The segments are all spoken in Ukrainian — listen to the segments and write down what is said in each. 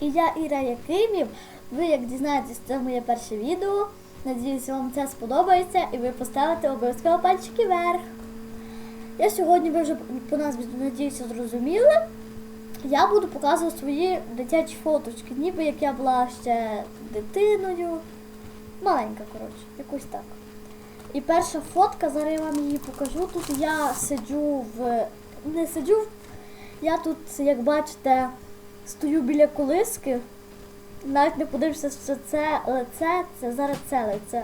І я Іра Якимів. Ви, як дізнаєтесь, це моє перше відео. Надіюсь, вам це сподобається і ви поставите обов'язково пальчики вверх. Я сьогодні, ви вже по назві, надіюся, зрозуміли. Я буду показувати свої дитячі фоточки, ніби як я була ще дитиною. Маленька, коротше, якось так. І перша фотка, зараз я вам її покажу. Тут я сиджу в. Не сиджу, я тут, як бачите, стою біля колиски. Навіть не подивишся, що це лице, це зараз це лице.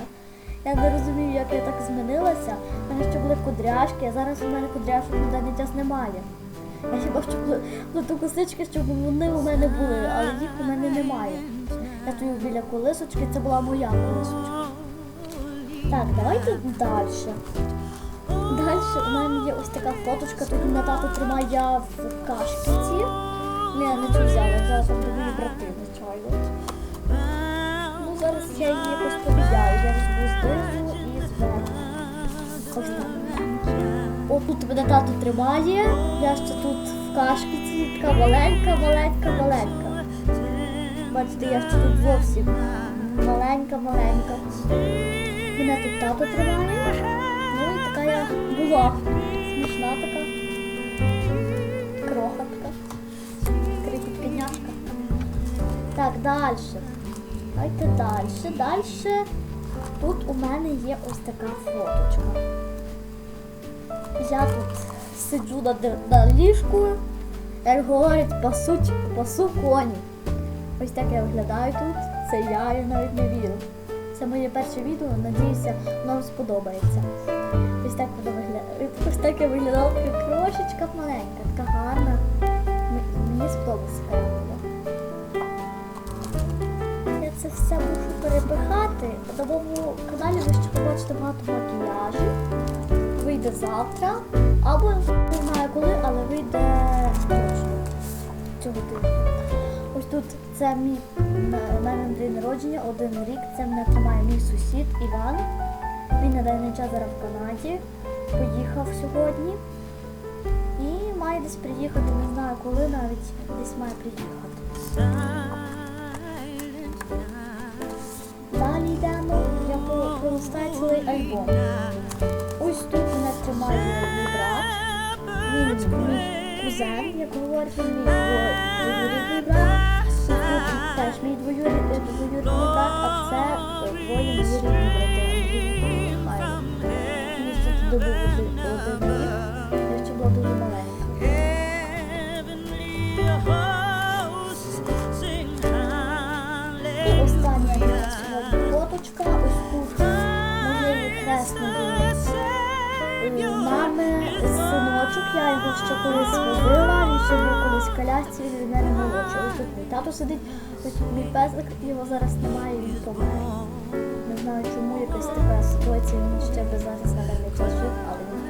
Я не розумію, як я так змінилася. У мене ще були кудряшки, а зараз у мене кудряшок на даний час немає. Я хіба що плету косички, щоб вони у мене були, але їх у мене немає. Я стою біля колисочки, це була моя колисочка. Так, давайте далі. Далі у мене є ось така фоточка, тут мене тато тримає в кашкіці. Ні, не цю взяла, взяла там брати, звичайно. Ну, зараз я її якось поміняю. Я візьму знизу і зверху. О, тут мене тато тримає. Я ще тут в кашкіці, така маленька, маленька, маленька. Бачите, я ще тут зовсім маленька, маленька. Мене тут тато тримає. Ну і така я була. Смішна така. Крохотка. Крихітка. Так, далі. Давайте далі. Далі. Тут у мене є ось така фоточка. Я тут сиджу на, на ліжку, як говорять, пасуть, пасу коні. Ось так я виглядаю тут. Це я, я навіть не вірю. Це моє перше відео, надіюся, вам сподобається. Ось так виглядає. Ось так я виглядала, така крошечка маленька, така гарна. Мені сподобалося така я. Це все мушу перепихати. На моєму каналі ви ще побачите багато макіяжів. Вийде завтра. Або не знаю коли, але вийде точно цього тижня. Ось тут це мій мене день народження, один рік. Це мене тримає мій сусід Іван. Він на даний час зараз в Канаді. Поїхав сьогодні. Має десь приїхати, не знаю коли навіть десь має приїхати. Далі йдемо, я пролистаю цілий альбом. Ось тут мене тримає мій брат, він мій кузен, як говорять, він мій дво- двоюрідний брат. Тут теж мій двоюрідний брат, а це я його ще колись возила, він ще був колись в колясці, він від мене молодший. Ось тут мій тато сидить, ось мій песик, його зараз немає, він помер. Не знаю чому якась така ситуація, він ще би зараз на даний час жив, але він.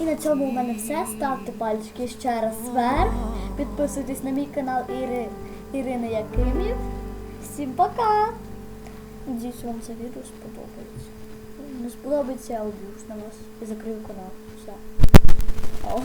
І на цьому у мене все. Ставте пальчики ще раз вверх. Підписуйтесь на мій канал Іри, Ірини Якимів. Всім пока! Надіюсь, вам це відео сподобається. Не сподобається, я об'юсь на вас і закрию канал. Все. О.